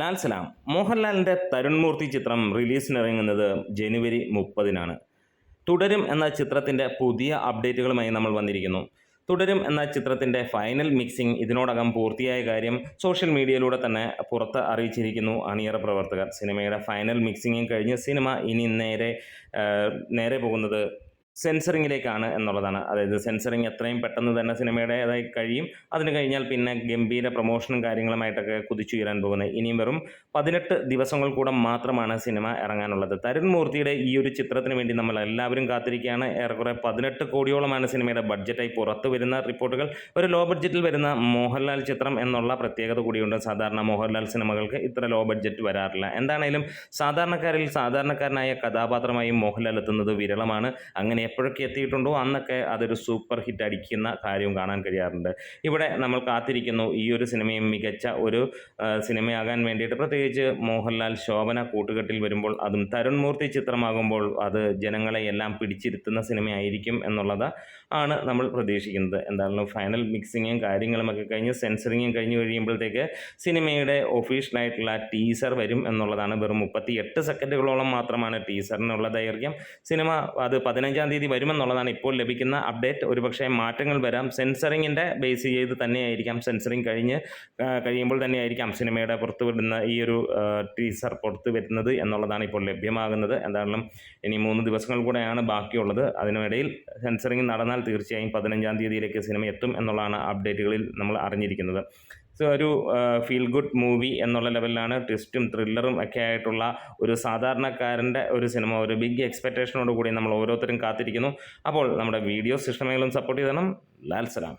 ലാൽ സലാം. മോഹൻലാലിന്റെ തരുൺമൂർത്തി ചിത്രം റിലീസിനിറങ്ങുന്നത് ജനുവരി മുപ്പതിനാണ്. തുടരും എന്ന ചിത്രത്തിന്റെ പുതിയ അപ്ഡേറ്റുകളുമായി നമ്മൾ വന്നിരിക്കുന്നു. തുടരും എന്ന ചിത്രത്തിന്റെ ഫൈനൽ മിക്സിംഗ് ഇതിനോടകം പൂർത്തിയായ കാര്യം സോഷ്യൽ മീഡിയയിലൂടെ തന്നെ പുറത്ത് അറിയിച്ചിരിക്കുന്നു അണിയറ പ്രവർത്തകർ. സിനിമയുടെ ഫൈനൽ മിക്സിംഗും കഴിഞ്ഞ് സിനിമ ഇനി നേരെ നേരെ പോകുന്നത് സെൻസറിങ്ങിലേക്കാണ് എന്നുള്ളതാണ്. അതായത് സെൻസറിങ് എത്രയും പെട്ടെന്ന് തന്നെ സിനിമയുടേതായി കഴിയും. അതിന് കഴിഞ്ഞാൽ പിന്നെ ഗംഭീര പ്രൊമോഷനും കാര്യങ്ങളുമായിട്ടൊക്കെ കുതിച്ചുയരാൻ പോകുന്നത് ഇനിയും വെറും പതിനെട്ട് ദിവസങ്ങൾ കൂടെ മാത്രമാണ് സിനിമ ഇറങ്ങാനുള്ളത്. തരുൺ മൂർത്തിയുടെ ഈ ഒരു ചിത്രത്തിന് വേണ്ടി നമ്മൾ എല്ലാവരും കാത്തിരിക്കുകയാണ്. ഏറെക്കുറെ പതിനെട്ട് കോടിയോളമാണ് സിനിമയുടെ ബഡ്ജറ്റായി പുറത്തു വരുന്ന റിപ്പോർട്ടുകൾ. ഒരു ലോ ബഡ്ജറ്റിൽ വരുന്ന മോഹൻലാൽ ചിത്രം എന്നുള്ള പ്രത്യേകത കൂടിയുണ്ട്. സാധാരണ മോഹൻലാൽ സിനിമകൾക്ക് ഇത്ര ലോ ബഡ്ജറ്റ് വരാറില്ല. എന്താണേലും സാധാരണക്കാരിൽ സാധാരണക്കാരനായ കഥാപാത്രമായും മോഹൻലാൽ എത്തുന്നത് വിരളമാണ്. അങ്ങനെ എപ്പോഴൊക്കെ എത്തിയിട്ടുണ്ടോ അന്നൊക്കെ അതൊരു സൂപ്പർ ഹിറ്റ് അടിക്കുന്ന കാര്യവും കാണാൻ കഴിയാറുണ്ട്. ഇവിടെ നമ്മൾ കാത്തിരിക്കുന്നു. ഈ ഒരു സിനിമയും മികച്ച ഒരു സിനിമയാകാൻ വേണ്ടിയിട്ട് പ്രത്യേകിച്ച് മോഹൻലാൽ ശോഭന കൂട്ടുകെട്ടിൽ വരുമ്പോൾ അതും തരുൺ മൂർത്തി ചിത്രമാകുമ്പോൾ അത് ജനങ്ങളെ എല്ലാം പിടിച്ചിരുത്തുന്ന സിനിമയായിരിക്കും എന്നുള്ളത് ആണ് നമ്മൾ പ്രതീക്ഷിക്കുന്നത്. എന്തായാലും ഫൈനൽ മിക്സിങ്ങും കാര്യങ്ങളുമൊക്കെ കഴിഞ്ഞ് സെൻസറിങ്ങും കഴിഞ്ഞ് കഴിയുമ്പോഴത്തേക്ക് സിനിമയുടെ ഒഫീഷ്യലായിട്ടുള്ള ടീസർ വരും എന്നുള്ളതാണ്. വെറും മുപ്പത്തി എട്ട് സെക്കൻഡുകളോളം മാത്രമാണ് ടീസറിനുള്ള ദൈർഘ്യം. സിനിമ അത് പതിനഞ്ചാം തീയതി വരുമെന്നുള്ളതാണ് ഇപ്പോൾ ലഭിക്കുന്ന അപ്ഡേറ്റ്. ഒരുപക്ഷെ മാറ്റങ്ങൾ വരാം. സെൻസറിങ്ങിന്റെ ബേസ് ചെയ്ത് തന്നെയായിരിക്കാം. സെൻസറിങ് കഴിഞ്ഞ് കഴിയുമ്പോൾ തന്നെയായിരിക്കാം സിനിമയുടെ പുറത്തുവിടുന്ന ഈ ഒരു ടീസർ പുറത്തു വരുന്നത് എന്നുള്ളതാണ് ഇപ്പോൾ ലഭ്യമാകുന്നത്. എന്തായാലും ഇനി മൂന്ന് ദിവസങ്ങൾ കൂടെയാണ് ബാക്കിയുള്ളത്. അതിനിടയിൽ സെൻസറിങ് നടന്നാൽ തീർച്ചയായും പതിനഞ്ചാം തീയതിയിലേക്ക് സിനിമ എത്തും എന്നുള്ളതാണ് അപ്ഡേറ്റുകളിൽ നമ്മൾ അറിഞ്ഞിരിക്കുന്നത്. സോ ഒരു ഫീൽ ഗുഡ് മൂവി എന്നുള്ള ലെവലിലാണ് ട്വിസ്റ്റും ത്രില്ലറും ഒക്കെ ആയിട്ടുള്ള ഒരു സാധാരണക്കാരന്റെ ഒരു സിനിമ ഒരു ബിഗ് എക്സ്പെക്റ്റേഷനോട് കൂടി നമ്മൾ ഓരോരുത്തരും കാത്തിരിക്കുന്നു. അപ്പോൾ നമ്മുടെ വീഡിയോസ് ഇഷ്ടമെങ്കിലും സപ്പോർട്ട് ചെയ്യണം ലാൽ സലാം.